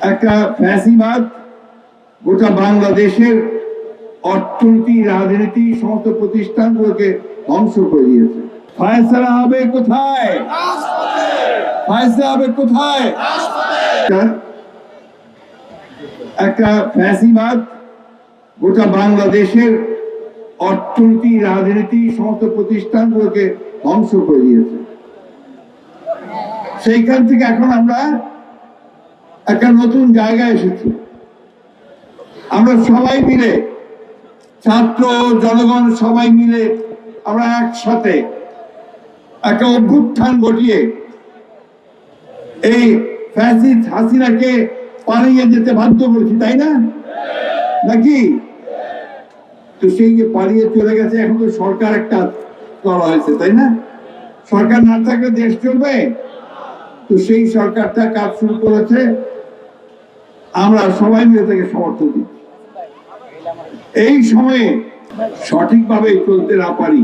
একটা ফ্যাসিবাদ গোটা বাংলাদেশের অর্থনীতি, রাজনীতি, সমস্ত প্রতিষ্ঠানগুলোকে ধ্বংস করে দিয়েছে। ফায়সালা হবে কোথায়? ফায়সালা হবে কোথায়? একটা- ফ্যাসিবাদ গোটা বাংলাদেশের অর্থনীতি, রাজনীতি, সমস্ত প্রতিষ্ঠানগুলোকে ধ্বংস করে দিয়েছে। সেইখান থেকে এখন আমরা একটা নতুন জায়গায় এসেছি। আমরা সবাই মিলে, ছাত্র, জনগণ সবাই মিলে আমরা একসাথে একটা অভ্যুত্থান ঘটিয়ে এই ফ্যাসিস্ট হাসিনাকে পালিয়ে যেতে বাধ্য করেছি, তাই না? নাকি? তো সেই যে পালিয়ে চলে গেছে, এখন তো সরকার একটা করা হয়েছে, তাই না? সরকার না থাকলে দেশ চলবে? তো সেই সরকারটা কাজ শুরু করেছে। আমরা সবাই মিলে তাকে সমর্থন দিই। এই সময়ে সঠিকভাবে চলতে না পারি,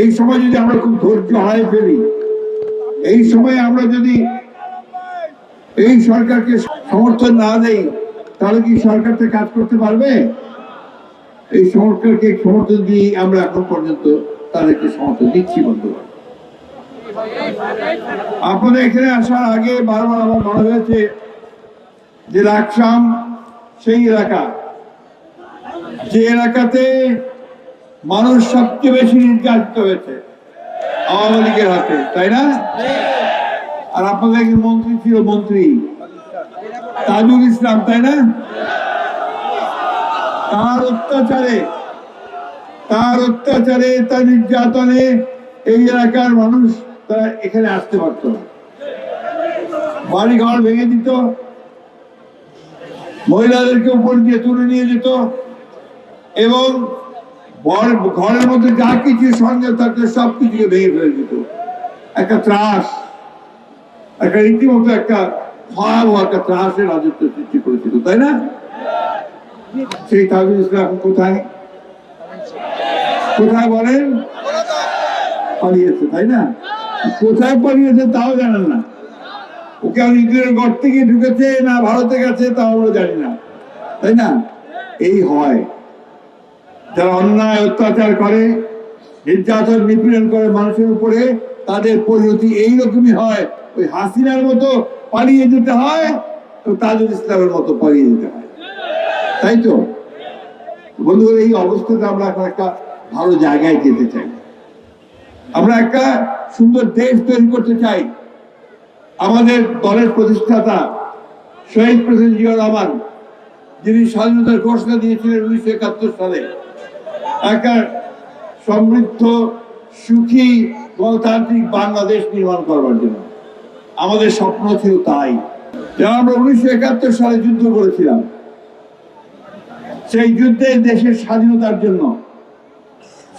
এই সময় যদি আমরা খুব ধৈর্য হারাই ফেলি, এই সময়ে আমরা যদি এই সরকারকে সমর্থন না দেই, তাহলে কি সরকারটা কাজ করতে পারবে? এই সরকারকে সমর্থন দিয়ে আমরা এখন পর্যন্ত তাদেরকে সমর্থন দিচ্ছি বন্ধু আপনাদের এখানে আসার আগে বারবার আমার মনে হয়েছে যে সেই এলাকা। যে এলাকাতে মানুষ সবচেয়ে বেশি নির্যাতিত হয়েছে আওয়ামী লীগের হাতে, তাই না? আর আপনাদের একজন মন্ত্রী ছিল মন্ত্রী তাজুল ইসলাম, তাই না? তার অত্যাচারে তার অত্যাচারে, তার নির্যাতনে এই এলাকার মানুষ তারা এখানে আসতে পারত না। বাড়ি ঘর ভেঙে দিত মহিলাদেরকে উপর দিয়ে তুলে নিয়ে যেত এবং ঘরের মধ্যে যা কিছু সঙ্গে থাকতো সব কিছুকে ভেঙে ফেলে দিত। একটা ত্রাস, একটা রীতিমতো একটা ভয়াবহ একটা ত্রাসের রাজত্ব সৃষ্টি করেছিল, তাই না? সেই তাজুল ইসলাম কোথায়? কোথায় বলেন? পালিয়েছে, তাই না? কোথায় পালিয়েছে তাও জানেন না। ওকে ইংরেজের ঘর থেকে ঢুকেছে না ভারতে গেছে তাও আমরা জানি না। তাই না? এই হয়। যারা অন্যায় অত্যাচার করে, নির্যাতন, নিপীড়ন করে মানুষের উপরে, তাদের পরিণতি এইরকমই হয়। ওই হাসিনার মতো পালিয়ে যেতে হয়, তো তাজুল ইসলামের মতো পালিয়ে যেতে হয়। তাই তো? বন্ধুগণ, এই অবস্থাতে আমরা এখন একটা ভালো জায়গায় যেতে চাই। আমরা একটা সুন্দর দেশ তৈরি করতে চাই। আমাদের দলের প্রতিষ্ঠাতা শহীদ প্রেসিডেন্ট জিয়া রহমান, যিনি স্বাধীনতার ঘোষণা দিয়েছিলেন উনিশশো একাত্তর সালে। একটা সমৃদ্ধ, সুখী, গণতান্ত্রিক বাংলাদেশ নির্মাণ করবার জন্য। আমাদের স্বপ্ন ছিল তাই। যেমন আমরা উনিশশো একাত্তর সালে যুদ্ধ করেছিলাম, সেই যুদ্ধে দেশের স্বাধীনতার জন্য,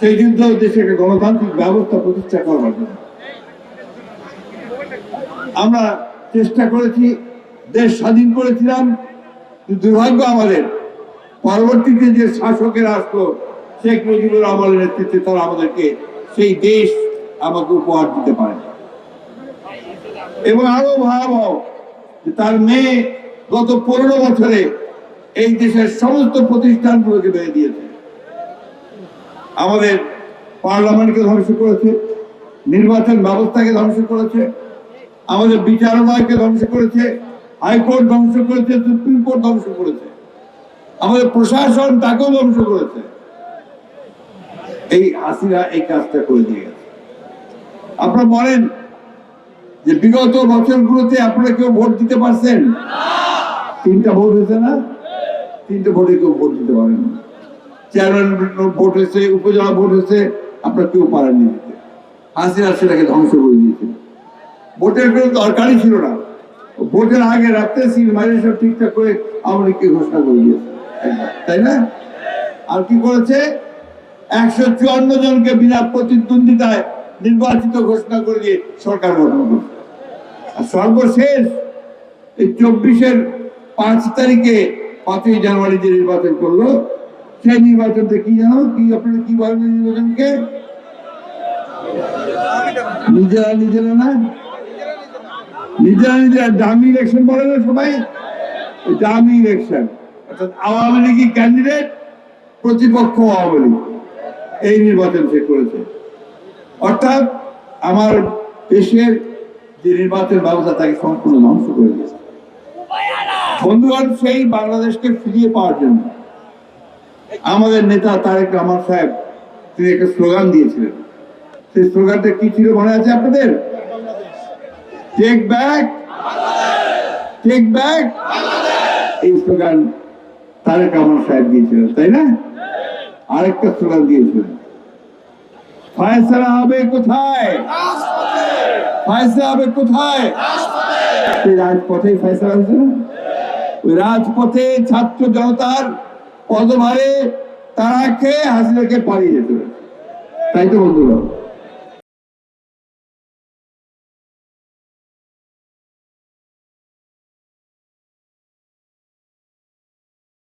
সেই যুদ্ধ দেশে একটা গণতান্ত্রিক ব্যবস্থা প্রতিষ্ঠা করবার জন্য। আমরা চেষ্টা করেছি, দেশ স্বাধীন করেছিলাম দুর্ভাগ্য আমাদের। পরবর্তীতে যে শাসকের আসলো, শেখ মুজিবুর রহমানের নেতৃত্বে তারা আমাদেরকে সেই দেশ আমাকে উপহার দিতে পারে এবং আরও ভয়াবহ তার মেয়ে গত পনেরো বছরে এই দেশের সমস্ত প্রতিষ্ঠানগুলোকে ভেঙে দিয়েছে। আমাদের পার্লামেন্টকে ধ্বংস করেছে, নির্বাচন ব্যবস্থাকে ধ্বংস করেছে আমাদের বিচারালয়কে ধ্বংস করেছে, হাইকোর্ট ধ্বংস করেছে, সুপ্রিম কোর্ট ধ্বংস করেছে। আমাদের প্রশাসন তাকেও ধ্বংস করেছে। এই হাসিনা এই কাজটা করে দিয়ে গেছে। আপনারা বলেন যে বিগত বছরগুলোতে আপনারা কেউ ভোট দিতে পারছেন? তিনটা ভোট হয়েছে না? তিনটে ভোটে কেউ ভোট দিতে পারেন। না চেয়ারম্যান ভোট হয়েছে, উপজেলা ভোট হয়েছে, আপনারা কেউ পারেননি দিতে। হাসিনা সেটাকে ধ্বংস করে দিয়েছিল ভোটের কোনো দরকারই ছিল না। ভোটের আগে রাত্রে সিল মাইনে সব ঠিকঠাক করে আওয়ামী লীগকে ঘোষণা করে দিয়েছে। তাই না? আর কি করেছে? একশো চুয়ান্ন জনকে বিনা প্রতিদ্বন্দ্বিতায় নির্বাচিত ঘোষণা করে দিয়ে সরকার গঠন করছে। আর সর্বশেষ এই চব্বিশের পাঁচ তারিখে পাঁচই জানুয়ারি যে নির্বাচন করল, সেই নির্বাচনটা কি জানো? কি আপনারা কি বলেন নির্বাচনকে? নিজেরা নিজেরা না? নিজেরা নিজেরা ডামি ইলেকশন বলে না সবাই ডামি ইলেকশন অর্থাৎ আওয়ামী লীগই ক্যান্ডিডেট প্রতিপক্ষ আওয়ামী লীগ। এই নির্বাচন সে করেছে। অর্থাৎ আমার দেশের যে নির্বাচন ব্যবস্থা, তাকে সম্পূর্ণ ধ্বংস করে দিয়েছে। বন্ধুগণ, সেই বাংলাদেশকে ফিরিয়ে পাওয়ার জন্য আমাদের নেতা তারেক রহমান সাহেব তিনি একটা স্লোগান দিয়েছিলেন। সেই স্লোগানটা কি ছিল মনে আছে আপনাদের? টেক ব্যাক টেক ব্যাক এই স্লোগান তারেক রহমান সাহেব দিয়েছিলেন তাই না? আরেকটা স্লোগান দিয়েছিলেন ফায়সালা হবে কোথায়? ফায়সালা হবে কোথায়? সেই রাজপথেই ফায়সালা হয়েছে ওই রাজপথে ছাত্র জনতার পদভারে তারা খেয়ে হাসিনাকে পালিয়ে যেতে তাই তো বন্ধুরা?